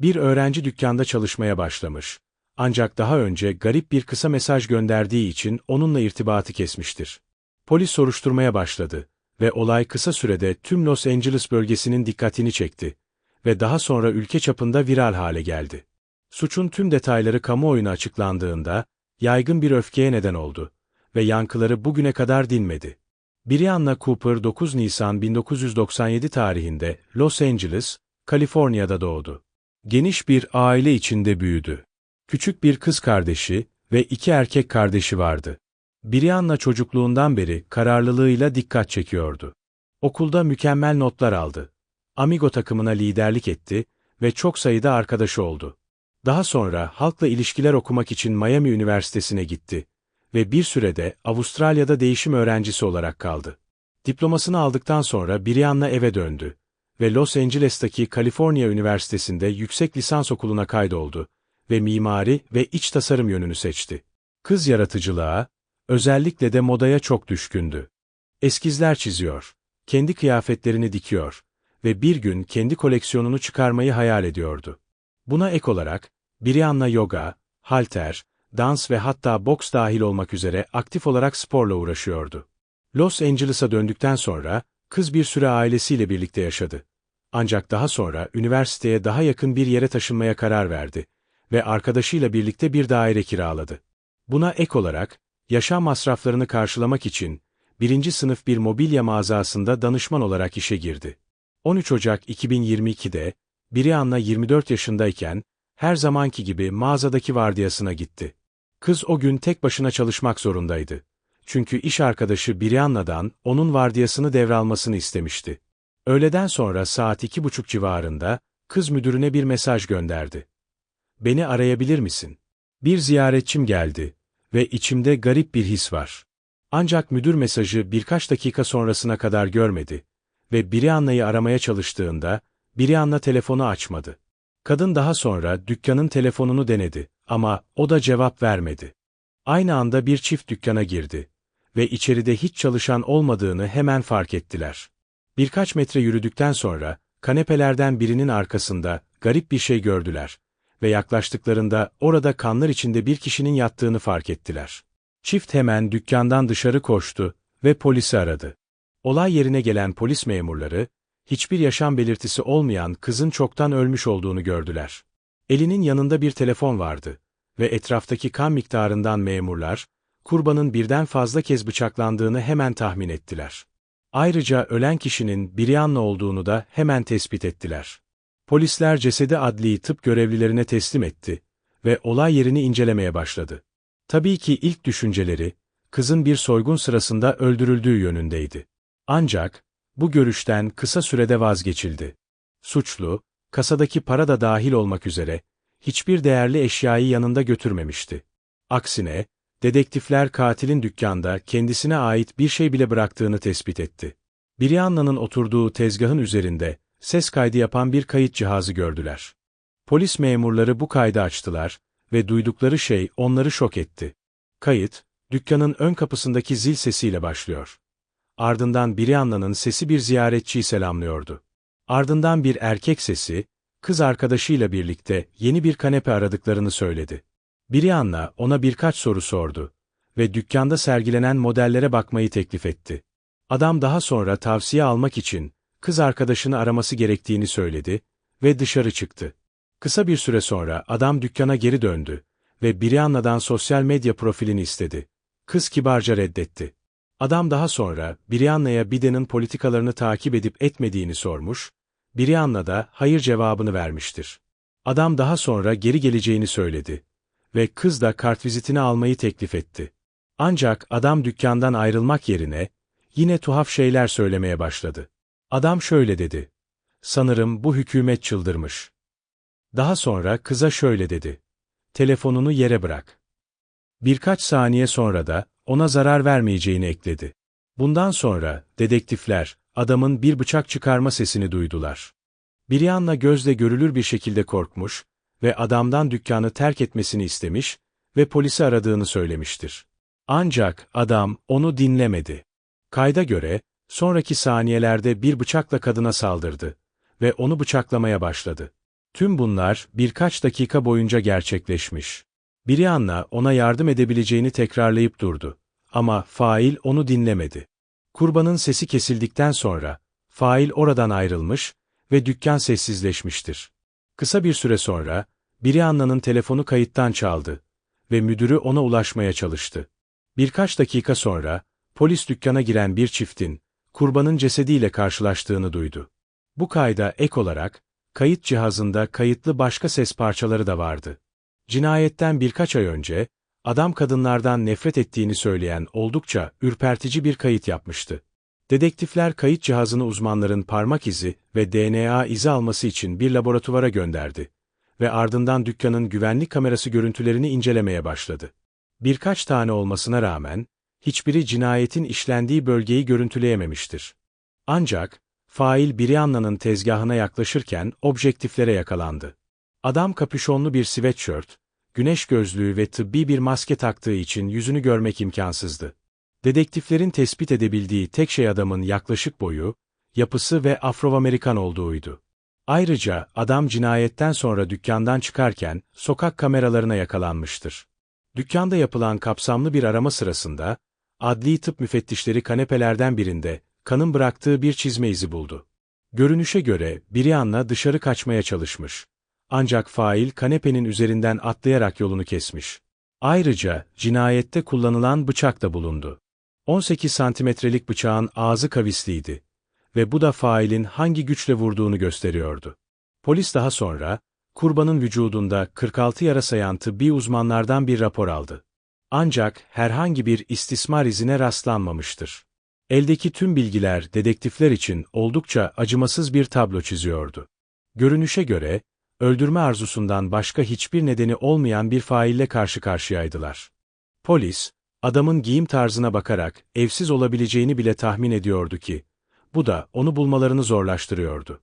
Bir öğrenci dükkanda çalışmaya başlamış. Ancak daha önce garip bir kısa mesaj gönderdiği için onunla irtibatı kesmiştir. Polis soruşturmaya başladı ve olay kısa sürede tüm Los Angeles bölgesinin dikkatini çekti ve daha sonra ülke çapında viral hale geldi. Suçun tüm detayları kamuoyuna açıklandığında, yaygın bir öfkeye neden oldu ve yankıları bugüne kadar dinmedi. Brianna Cooper 9 Nisan 1997 tarihinde Los Angeles, Kaliforniya'da doğdu. Geniş bir aile içinde büyüdü. Küçük bir kız kardeşi ve iki erkek kardeşi vardı. Brianna çocukluğundan beri kararlılığıyla dikkat çekiyordu. Okulda mükemmel notlar aldı. Amigo takımına liderlik etti ve çok sayıda arkadaşı oldu. Daha sonra halkla ilişkiler okumak için Miami Üniversitesi'ne gitti ve bir sürede Avustralya'da değişim öğrencisi olarak kaldı. Diplomasını aldıktan sonra Brianna eve döndü ve Los Angeles'taki Kaliforniya Üniversitesi'nde yüksek lisans okuluna kaydoldu ve mimari ve iç tasarım yönünü seçti. Kız yaratıcılığa, özellikle de modaya çok düşkündü. Eskizler çiziyor, kendi kıyafetlerini dikiyor ve bir gün kendi koleksiyonunu çıkarmayı hayal ediyordu. Buna ek olarak, Brianna yoga, halter, dans ve hatta boks dahil olmak üzere aktif olarak sporla uğraşıyordu. Los Angeles'a döndükten sonra, kız bir süre ailesiyle birlikte yaşadı. Ancak daha sonra üniversiteye daha yakın bir yere taşınmaya karar verdi ve arkadaşıyla birlikte bir daire kiraladı. Buna ek olarak, yaşam masraflarını karşılamak için, birinci sınıf bir mobilya mağazasında danışman olarak işe girdi. 13 Ocak 2022'de, Brianna 24 yaşındayken, her zamanki gibi mağazadaki vardiyasına gitti. Kız o gün tek başına çalışmak zorundaydı. Çünkü iş arkadaşı Brianna'dan onun vardiyasını devralmasını istemişti. Öğleden sonra saat iki buçuk civarında, kız müdürüne bir mesaj gönderdi. Beni arayabilir misin? Bir ziyaretçim geldi ve içimde garip bir his var. Ancak müdür mesajı birkaç dakika sonrasına kadar görmedi ve Brianna'yı aramaya çalıştığında, Brianna telefonu açmadı. Kadın daha sonra dükkanın telefonunu denedi ama o da cevap vermedi. Aynı anda bir çift dükkana girdi ve içeride hiç çalışan olmadığını hemen fark ettiler. Birkaç metre yürüdükten sonra, kanepelerden birinin arkasında garip bir şey gördüler ve yaklaştıklarında orada kanlar içinde bir kişinin yattığını fark ettiler. Çift hemen dükkandan dışarı koştu ve polisi aradı. Olay yerine gelen polis memurları, hiçbir yaşam belirtisi olmayan kızın çoktan ölmüş olduğunu gördüler. Elinin yanında bir telefon vardı ve etraftaki kan miktarından memurlar, kurbanın birden fazla kez bıçaklandığını hemen tahmin ettiler. Ayrıca ölen kişinin Brianna olduğunu da hemen tespit ettiler. Polisler cesedi adli tıp görevlilerine teslim etti ve olay yerini incelemeye başladı. Tabii ki ilk düşünceleri, kızın bir soygun sırasında öldürüldüğü yönündeydi. Ancak, bu görüşten kısa sürede vazgeçildi. Suçlu, kasadaki para da dahil olmak üzere, hiçbir değerli eşyayı yanında götürmemişti. Aksine, dedektifler katilin dükkanda kendisine ait bir şey bile bıraktığını tespit etti. Brianna'nın oturduğu tezgahın üzerinde, ses kaydı yapan bir kayıt cihazı gördüler. Polis memurları bu kaydı açtılar ve duydukları şey onları şok etti. Kayıt, dükkanın ön kapısındaki zil sesiyle başlıyor. Ardından Brianna'nın sesi bir ziyaretçiyi selamlıyordu. Ardından bir erkek sesi, kız arkadaşıyla birlikte yeni bir kanepe aradıklarını söyledi. Brianna ona birkaç soru sordu ve dükkanda sergilenen modellere bakmayı teklif etti. Adam daha sonra tavsiye almak için kız arkadaşını araması gerektiğini söyledi ve dışarı çıktı. Kısa bir süre sonra adam dükkana geri döndü ve Brianna'dan sosyal medya profilini istedi. Kız kibarca reddetti. Adam daha sonra Brianna'ya Biden'ın politikalarını takip edip etmediğini sormuş, Brianna da hayır cevabını vermiştir. Adam daha sonra geri geleceğini söyledi ve kız da kartvizitini almayı teklif etti. Ancak adam dükkandan ayrılmak yerine yine tuhaf şeyler söylemeye başladı. Adam şöyle dedi. Sanırım bu hükümet çıldırmış. Daha sonra kıza şöyle dedi. Telefonunu yere bırak. Birkaç saniye sonra da ona zarar vermeyeceğini ekledi. Bundan sonra dedektifler adamın bir bıçak çıkarma sesini duydular. Brianna gözle görülür bir şekilde korkmuş ve adamdan dükkanı terk etmesini istemiş ve polisi aradığını söylemiştir. Ancak adam onu dinlemedi. Kayda göre, sonraki saniyelerde bir bıçakla kadına saldırdı ve onu bıçaklamaya başladı. Tüm bunlar birkaç dakika boyunca gerçekleşmiş. Brianna ona yardım edebileceğini tekrarlayıp durdu. Ama fail onu dinlemedi. Kurbanın sesi kesildikten sonra, fail oradan ayrılmış ve dükkan sessizleşmiştir. Kısa bir süre sonra, Brianna'nın telefonu kayıttan çaldı ve müdürü ona ulaşmaya çalıştı. Birkaç dakika sonra, polis dükkana giren bir çiftin, kurbanın cesediyle karşılaştığını duydu. Bu kayda ek olarak, kayıt cihazında kayıtlı başka ses parçaları da vardı. Cinayetten birkaç ay önce, adam kadınlardan nefret ettiğini söyleyen oldukça ürpertici bir kayıt yapmıştı. Dedektifler kayıt cihazını uzmanların parmak izi ve DNA izi alması için bir laboratuvara gönderdi ve ardından dükkanın güvenlik kamerası görüntülerini incelemeye başladı. Birkaç tane olmasına rağmen, hiçbiri cinayetin işlendiği bölgeyi görüntüleyememiştir. Ancak, fail Brianna'nın tezgahına yaklaşırken objektiflere yakalandı. Adam kapüşonlu bir sweatshirt, güneş gözlüğü ve tıbbi bir maske taktığı için yüzünü görmek imkansızdı. Dedektiflerin tespit edebildiği tek şey adamın yaklaşık boyu, yapısı ve Afro-Amerikan olduğuydu. Ayrıca adam cinayetten sonra dükkandan çıkarken sokak kameralarına yakalanmıştır. Dükkanda yapılan kapsamlı bir arama sırasında, adli tıp müfettişleri kanepelerden birinde kanın bıraktığı bir çizme izi buldu. Görünüşe göre Brianna dışarı kaçmaya çalışmış. Ancak fail kanepenin üzerinden atlayarak yolunu kesmiş. Ayrıca cinayette kullanılan bıçak da bulundu. 18 santimetrelik bıçağın ağzı kavisliydi ve bu da failin hangi güçle vurduğunu gösteriyordu. Polis daha sonra, kurbanın vücudunda 46 yara sayan tıbbi uzmanlardan bir rapor aldı. Ancak herhangi bir istismar izine rastlanmamıştır. Eldeki tüm bilgiler dedektifler için oldukça acımasız bir tablo çiziyordu. Görünüşe göre, öldürme arzusundan başka hiçbir nedeni olmayan bir faille karşı karşıyaydılar. Polis, adamın giyim tarzına bakarak evsiz olabileceğini bile tahmin ediyordu ki, bu da onu bulmalarını zorlaştırıyordu.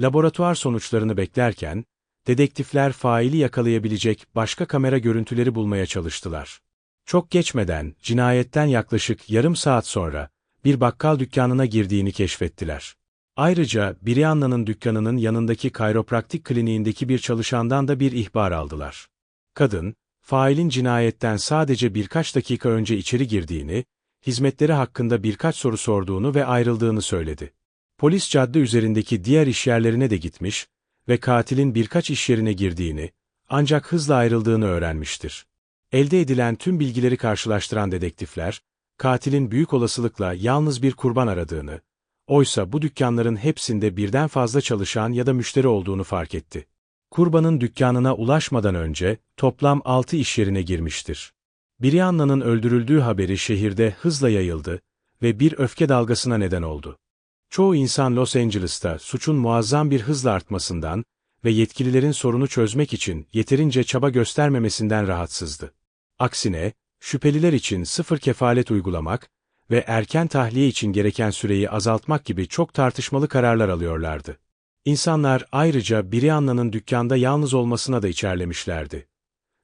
Laboratuvar sonuçlarını beklerken, dedektifler faili yakalayabilecek başka kamera görüntüleri bulmaya çalıştılar. Çok geçmeden, cinayetten yaklaşık yarım saat sonra, bir bakkal dükkanına girdiğini keşfettiler. Ayrıca Brianna'nın dükkanının yanındaki kayropraktik kliniğindeki bir çalışandan da bir ihbar aldılar. Kadın, failin cinayetten sadece birkaç dakika önce içeri girdiğini, hizmetleri hakkında birkaç soru sorduğunu ve ayrıldığını söyledi. Polis cadde üzerindeki diğer işyerlerine de gitmiş ve katilin birkaç iş yerine girdiğini, ancak hızla ayrıldığını öğrenmiştir. Elde edilen tüm bilgileri karşılaştıran dedektifler, katilin büyük olasılıkla yalnız bir kurban aradığını, oysa bu dükkanların hepsinde birden fazla çalışan ya da müşteri olduğunu fark etti. Kurbanın dükkanına ulaşmadan önce toplam 6 iş yerine girmiştir. Brianna'nın öldürüldüğü haberi şehirde hızla yayıldı ve bir öfke dalgasına neden oldu. Çoğu insan Los Angeles'ta suçun muazzam bir hızla artmasından ve yetkililerin sorunu çözmek için yeterince çaba göstermemesinden rahatsızdı. Aksine, şüpheliler için sıfır kefalet uygulamak ve erken tahliye için gereken süreyi azaltmak gibi çok tartışmalı kararlar alıyorlardı. İnsanlar ayrıca Brianna'nın dükkanda yalnız olmasına da içerlemişlerdi.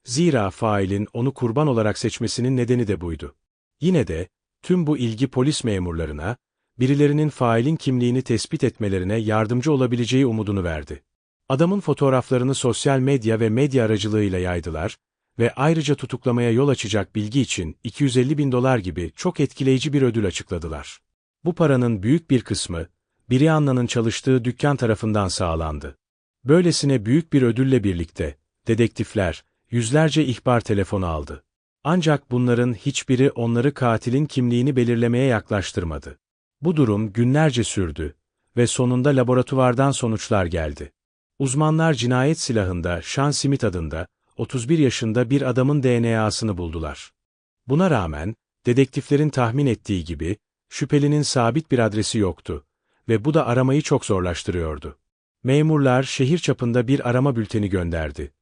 Zira failin onu kurban olarak seçmesinin nedeni de buydu. Yine de, tüm bu ilgi polis memurlarına, birilerinin failin kimliğini tespit etmelerine yardımcı olabileceği umudunu verdi. Adamın fotoğraflarını sosyal medya ve medya aracılığıyla yaydılar ve ayrıca tutuklamaya yol açacak bilgi için 250 bin dolar gibi çok etkileyici bir ödül açıkladılar. Bu paranın büyük bir kısmı, Brianna'nın çalıştığı dükkan tarafından sağlandı. Böylesine büyük bir ödülle birlikte, dedektifler, yüzlerce ihbar telefonu aldı. Ancak bunların hiçbiri onları katilin kimliğini belirlemeye yaklaştırmadı. Bu durum günlerce sürdü ve sonunda laboratuvardan sonuçlar geldi. Uzmanlar cinayet silahında Sean Smith adında 31 yaşında bir adamın DNA'sını buldular. Buna rağmen, dedektiflerin tahmin ettiği gibi, şüphelinin sabit bir adresi yoktu ve bu da aramayı çok zorlaştırıyordu. Memurlar şehir çapında bir arama bülteni gönderdi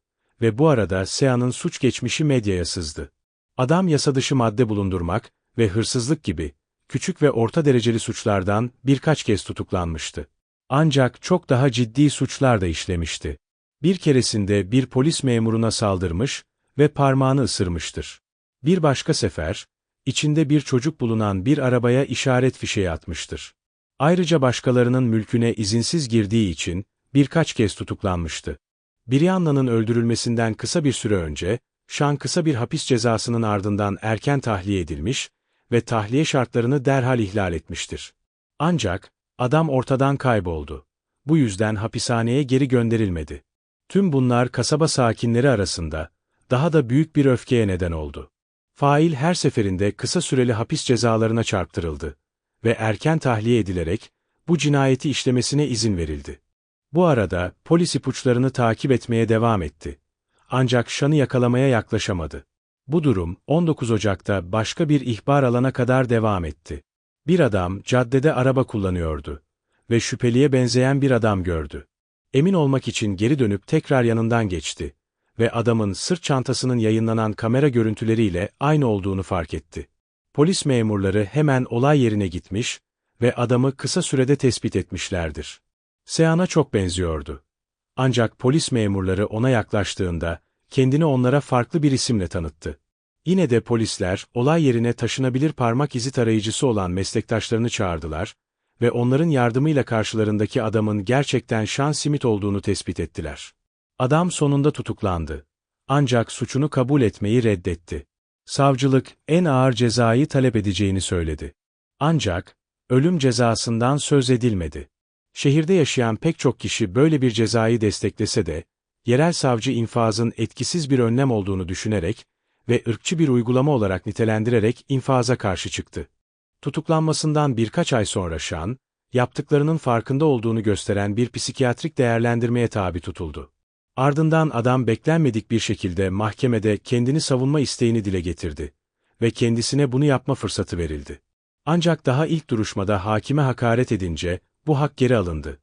ve bu arada Sea'nın suç geçmişi medyaya sızdı. Adam yasadışı madde bulundurmak ve hırsızlık gibi küçük ve orta dereceli suçlardan birkaç kez tutuklanmıştı. Ancak çok daha ciddi suçlar da işlemişti. Bir keresinde bir polis memuruna saldırmış ve parmağını ısırmıştır. Bir başka sefer, içinde bir çocuk bulunan bir arabaya işaret fişeği atmıştır. Ayrıca başkalarının mülküne izinsiz girdiği için birkaç kez tutuklanmıştı. Brianna'nın öldürülmesinden kısa bir süre önce, Sean kısa bir hapis cezasının ardından erken tahliye edilmiş ve tahliye şartlarını derhal ihlal etmiştir. Ancak, adam ortadan kayboldu. Bu yüzden hapishaneye geri gönderilmedi. Tüm bunlar kasaba sakinleri arasında, daha da büyük bir öfkeye neden oldu. Fail her seferinde kısa süreli hapis cezalarına çarptırıldı ve erken tahliye edilerek bu cinayeti işlemesine izin verildi. Bu arada polis ipuçlarını takip etmeye devam etti. Ancak Şan'ı yakalamaya yaklaşamadı. Bu durum 19 Ocak'ta başka bir ihbar alana kadar devam etti. Bir adam caddede araba kullanıyordu ve şüpheliye benzeyen bir adam gördü. Emin olmak için geri dönüp tekrar yanından geçti ve adamın sırt çantasının yayınlanan kamera görüntüleriyle aynı olduğunu fark etti. Polis memurları hemen olay yerine gitmiş ve adamı kısa sürede tespit etmişlerdir. Sean'a çok benziyordu. Ancak polis memurları ona yaklaştığında kendini onlara farklı bir isimle tanıttı. Yine de polisler olay yerine taşınabilir parmak izi tarayıcısı olan meslektaşlarını çağırdılar ve onların yardımıyla karşılarındaki adamın gerçekten Sean Smith olduğunu tespit ettiler. Adam sonunda tutuklandı. Ancak suçunu kabul etmeyi reddetti. Savcılık en ağır cezayı talep edeceğini söyledi. Ancak ölüm cezasından söz edilmedi. Şehirde yaşayan pek çok kişi böyle bir cezayı desteklese de, yerel savcı infazın etkisiz bir önlem olduğunu düşünerek ve ırkçı bir uygulama olarak nitelendirerek infaza karşı çıktı. Tutuklanmasından birkaç ay sonra Şan, yaptıklarının farkında olduğunu gösteren bir psikiyatrik değerlendirmeye tabi tutuldu. Ardından adam beklenmedik bir şekilde mahkemede kendini savunma isteğini dile getirdi ve kendisine bunu yapma fırsatı verildi. Ancak daha ilk duruşmada hakime hakaret edince bu hak geri alındı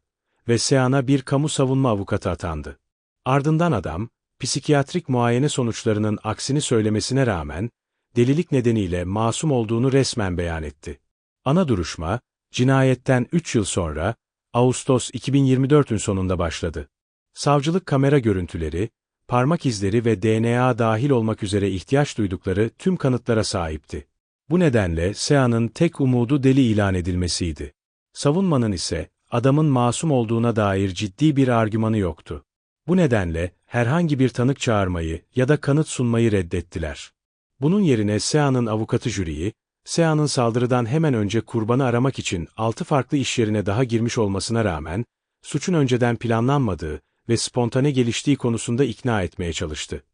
ve Sean'a bir kamu savunma avukatı atandı. Ardından adam, psikiyatrik muayene sonuçlarının aksini söylemesine rağmen, delilik nedeniyle masum olduğunu resmen beyan etti. Ana duruşma, cinayetten 3 yıl sonra, Ağustos 2024'ün sonunda başladı. Savcılık kamera görüntüleri, parmak izleri ve DNA dahil olmak üzere ihtiyaç duydukları tüm kanıtlara sahipti. Bu nedenle Sea'nın tek umudu deli ilan edilmesiydi. Savunmanın ise adamın masum olduğuna dair ciddi bir argümanı yoktu. Bu nedenle herhangi bir tanık çağırmayı ya da kanıt sunmayı reddettiler. Bunun yerine Sea'nın avukatı jüriyi, Sea'nın saldırıdan hemen önce kurbanı aramak için altı farklı iş yerine daha girmiş olmasına rağmen, suçun önceden planlanmadığı ve spontane geliştiği konusunda ikna etmeye çalıştı.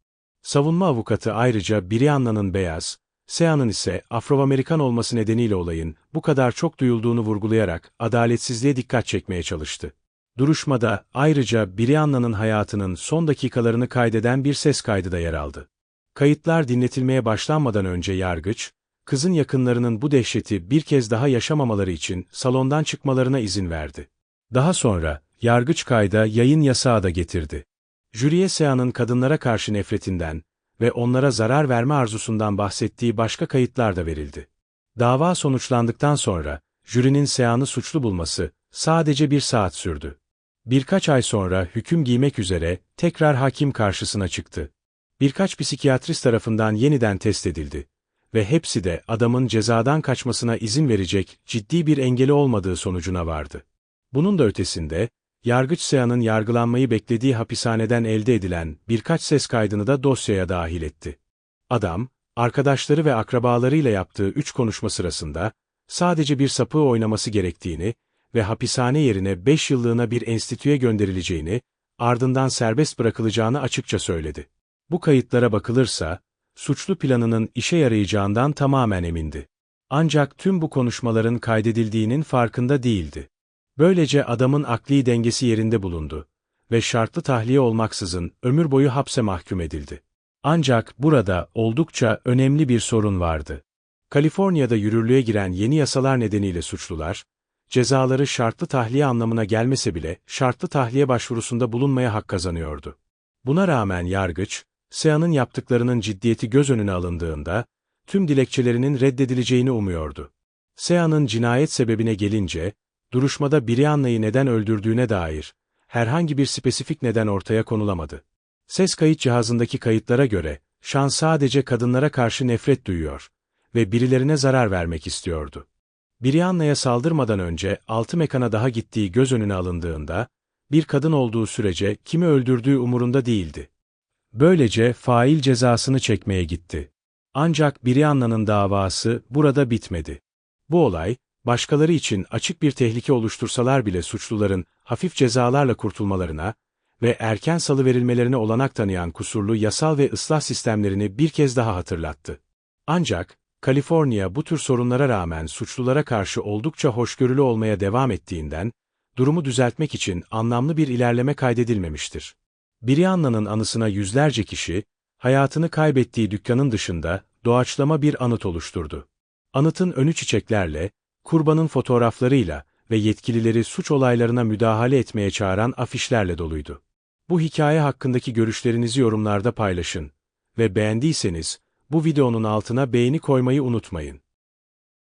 Savunma avukatı ayrıca Brianna'nın beyaz, Sea'nın ise Afro-Amerikan olması nedeniyle olayın bu kadar çok duyulduğunu vurgulayarak adaletsizliğe dikkat çekmeye çalıştı. Duruşmada ayrıca Brianna'nın hayatının son dakikalarını kaydeden bir ses kaydı da yer aldı. Kayıtlar dinletilmeye başlanmadan önce yargıç, kızın yakınlarının bu dehşeti bir kez daha yaşamamaları için salondan çıkmalarına izin verdi. Daha sonra, yargıç kayda yayın yasağı da getirdi. Jüriye Sea'nın kadınlara karşı nefretinden ve onlara zarar verme arzusundan bahsettiği başka kayıtlar da verildi. Dava sonuçlandıktan sonra, jürinin Sea'nı suçlu bulması sadece bir saat sürdü. Birkaç ay sonra hüküm giymek üzere tekrar hakim karşısına çıktı. Birkaç psikiyatrist tarafından yeniden test edildi ve hepsi de adamın cezadan kaçmasına izin verecek ciddi bir engeli olmadığı sonucuna vardı. Bunun da ötesinde, Yargıç Sea'nın yargılanmayı beklediği hapishaneden elde edilen birkaç ses kaydını da dosyaya dahil etti. Adam, arkadaşları ve akrabalarıyla yaptığı üç konuşma sırasında, sadece bir sapığı oynaması gerektiğini ve hapishane yerine beş yıllığına bir enstitüye gönderileceğini, ardından serbest bırakılacağını açıkça söyledi. Bu kayıtlara bakılırsa, suçlu planının işe yarayacağından tamamen emindi. Ancak tüm bu konuşmaların kaydedildiğinin farkında değildi. Böylece adamın akli dengesi yerinde bulundu ve şartlı tahliye olmaksızın ömür boyu hapse mahkum edildi. Ancak burada oldukça önemli bir sorun vardı. Kaliforniya'da yürürlüğe giren yeni yasalar nedeniyle suçlular, cezaları şartlı tahliye anlamına gelmese bile şartlı tahliye başvurusunda bulunmaya hak kazanıyordu. Buna rağmen yargıç, Sea'nın yaptıklarının ciddiyeti göz önüne alındığında, tüm dilekçelerinin reddedileceğini umuyordu. Sea'nın cinayet sebebine gelince, duruşmada Brianna'yı neden öldürdüğüne dair herhangi bir spesifik neden ortaya konulamadı. Ses kayıt cihazındaki kayıtlara göre, Sean sadece kadınlara karşı nefret duyuyor ve birilerine zarar vermek istiyordu. Brianna'ya saldırmadan önce altı mekana daha gittiği göz önüne alındığında, bir kadın olduğu sürece kimi öldürdüğü umurunda değildi. Böylece fail cezasını çekmeye gitti. Ancak Brianna'nın davası burada bitmedi. Bu olay, başkaları için açık bir tehlike oluştursalar bile suçluların hafif cezalarla kurtulmalarına ve erken salıverilmelerine olanak tanıyan kusurlu yasal ve ıslah sistemlerini bir kez daha hatırlattı. Ancak, Kaliforniya bu tür sorunlara rağmen suçlulara karşı oldukça hoşgörülü olmaya devam ettiğinden, durumu düzeltmek için anlamlı bir ilerleme kaydedilmemiştir. Brianna'nın anısına yüzlerce kişi, hayatını kaybettiği dükkanın dışında doğaçlama bir anıt oluşturdu. Anıtın önü çiçeklerle, kurbanın fotoğraflarıyla ve yetkilileri suç olaylarına müdahale etmeye çağıran afişlerle doluydu. Bu hikaye hakkındaki görüşlerinizi yorumlarda paylaşın ve beğendiyseniz bu videonun altına beğeni koymayı unutmayın.